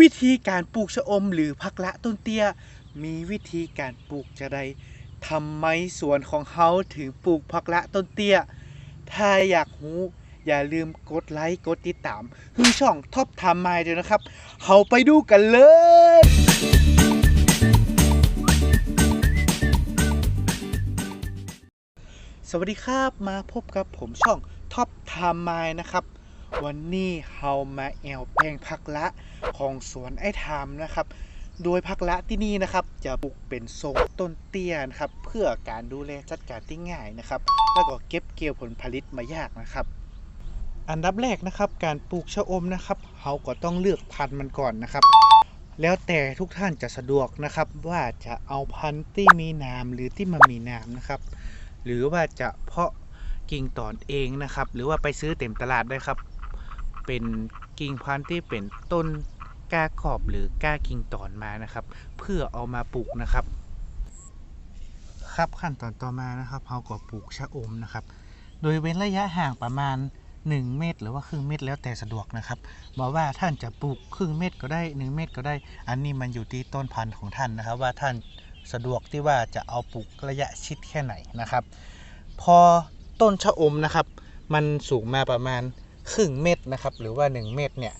วิธีการปลูกชะอมหรือพักละต้นเตี้ย มีวิธีการปลูกจะใดทำไมสวนของเฮาถึงปลูกพักละต้นเตี้ย ถ้าอยากรู้อย่าลืมกดไลค์กดติดตามคือช่องท็อปทม์ไมล์ด้วยนะครับเฮาไปดูกันเลยสวัสดีครับมาพบกับผมช่องท็อปไทม์ไมนะครับ วันนี้เฮามาแอวแปลงผักละของสวนไอ้ไทม์นะครับ โดยผักละที่นี่นะครับ จะปลูกเป็นทรงต้นเตี้ยนะครับ เพื่อการดูแลจัดการที่ง่ายนะครับ แล้วก็เก็บเกี่ยวผลผลิตมายากนะครับ อันดับแรกนะครับ การปลูกชะอมนะครับเราก็ต้องเลือกพันธุ์มันก่อนนะครับ แล้วแต่ทุกท่านจะสะดวกนะครับ ว่าจะเอาพันธุ์ที่มีนามหรือที่มันมีนามนะครับ หรือว่าจะเพาะกิ่งตอนเองนะครับ หรือว่าไปซื้อเต็มตลาดได้ครับ เป็นกิ่งพันธุ์ที่เป็นต้นก้าขอบหรือก้ากิ่งตอนมานะครับ เพื่อเอามาปลูกนะครับ ครับขั้นตอนต่อมานะครับเราก็ปลูกชะอมนะครับ โดยเว้นระยะห่างประมาณ 1 เมตร หรือว่าครึ่งเมตรแล้วแต่สะดวกนะครับบอกว่าท่านจะปลูกครึ่งเมตรก็ได้ 1 เมตรก็ได้ อันนี้มันอยู่ที่ต้นพันธุ์ของท่านนะครับ ว่าท่านสะดวกที่ว่าจะเอาปลูกระยะชิดแค่ไหนนะครับ พอต้นชะอมนะครับ มันสูงมาประมาณ ครึ่งเมตรนะครับ หรือว่า 1 เมตรเนี่ย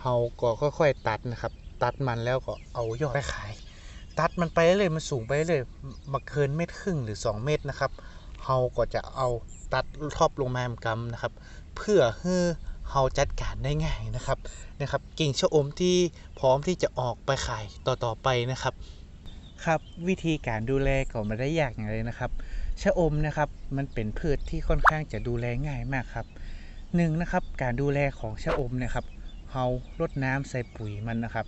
เราก็ค่อยๆตัดนะครับ ตัดมันแล้วก็เอายอดไปขาย ตัดมันไปเรื่อยมันสูงไปเรื่อยมาเกินเมตรครึ่งหรือ 2 เมตรนะครับเราก็จะเอาตัดทอบลงมามกำนะครับ เพื่อให้เราจัดการได้ง่ายนะครับนะครับ กิ่งชะอมที่พร้อมที่จะออกไปขายต่อๆไปนะครับครับวิธีการดูแลก็ไม่ได้ยากอย่างเลยนะครับ ชะอมนะครับมันเป็นพืชที่ค่อนข้างจะดูแลง่ายมากครับ หนึ่งนะครับการดูแลของชะอมเนะครับเรารดน้ำใส่ปุ๋ยมันนะครับ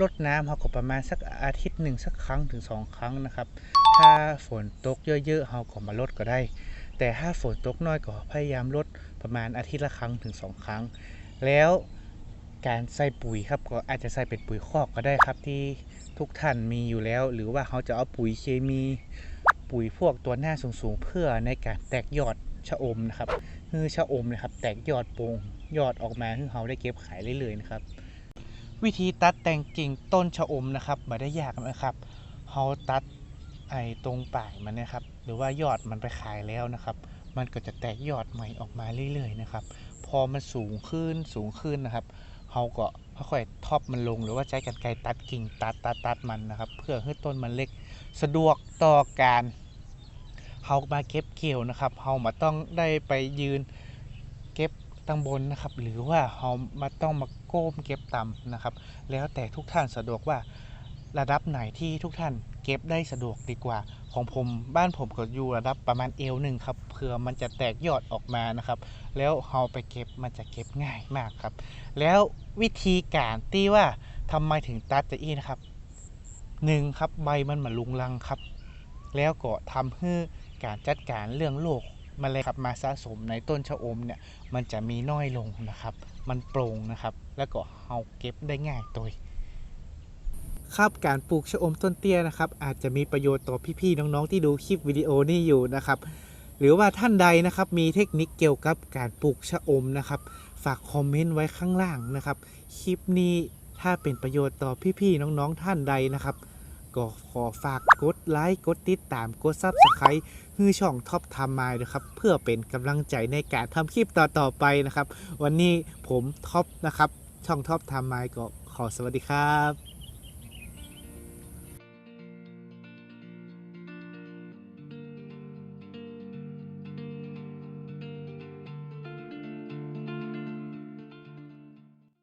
รดน้ำเราก็ประมาณสักอาทิตย์หนึ่งสักครั้งถึงสองครั้งนะครับ ถ้าฝนตกเยอะๆเราก็มาลดก็ได้ แต่ถ้าฝนตกน้อยก็พยายามลดประมาณอาทิตย์ละครั้งถึงสองครั้ง แล้วการใส่ปุ๋ยครับก็อาจจะใส่เป็นปุ๋ยคอกก็ได้ครับที่ทุกท่านมีอยู่แล้ว หรือว่าเขาจะเอาปุ๋ยเคมี ปุ๋ยพวกตัวหน้าสูงๆ เพื่อในการแตกยอด ชะอมนะครับคือชะอมนะครับ แตกยอดโปงยอดออกมาให้เขาได้เก็บขายเรื่อยๆนะครับ วิธีตัดแต่งกิ่งต้นชะอมนะครับไม่ได้ยากนะครับเขาตัดไอ้ตรงปลายมันนะครับ หรือว่ายอดมันไปขายแล้วนะครับ มันก็จะแตกยอดใหม่ออกมาเรื่อยๆนะครับ พอมันสูงขึ้นสูงขึ้นนะครับเขาก็ค่อยๆทอบมันลงหรือว่าใช้กรรไกรตัดกิ่งตัดตัดตัดมันนะครับ เพื่อให้ต้นมันเล็ก สะดวกต่อการ เฮามาเก็บเกี่ยวนะครับเฮามาต้องได้ไปยืนเก็บตั้งบนนะครับ หรือว่าเฮามาต้องมาโก้มเก็บต่ำนะครับ แล้วแต่ทุกท่านสะดวกว่าระดับไหนที่ทุกท่านเก็บได้สะดวกดีกว่า ของผมบ้านผมก็อยู่ระดับประมาณเอวหนึ่งครับเผื่อมันจะแตกยอดออกมานะครับ แล้วเฮาไปเก็บมันจะเก็บง่ายมากครับ แล้ววิธีการที่ว่าทำไมถึงตัดจะอี้นะครับหนึ่งครับใบมันมาลุงลังครับ แล้วก็ทำให้การจัดการเรื่องโรคแมลงครับมาสะสมในต้นชะอมเนี่ยมันจะมีน้อยลงนะครับ มันโปร่งนะครับ แล้วก็เฮาเก็บได้ง่ายตัวครับการปลูกชะอมต้นเตี้ยนะครับ อาจจะมีประโยชน์ต่อพี่ๆน้องๆที่ดูคลิปวิดีโอนี้อยู่นะครับ หรือว่าท่านใดนะครับมีเทคนิคเกี่ยวกับการปลูกชะอมนะครับ ฝากคอมเมนต์ไว้ข้างล่างนะครับ คลิปนี้ถ้าเป็นประโยชน์ต่อพี่ๆน้องๆท่านใดนะครับ ก็ขอฝากกดไลค์กดติดตามกดซับสไครต์ฮือช่องท็อปทำมายนะครับเพื่อเป็นกำลังใจในการทำคลิปต่อๆไปนะครับ วันนี้ผมท็อปนะครับ ช่องท็อปทำมายก็ขอสวัสดีครับ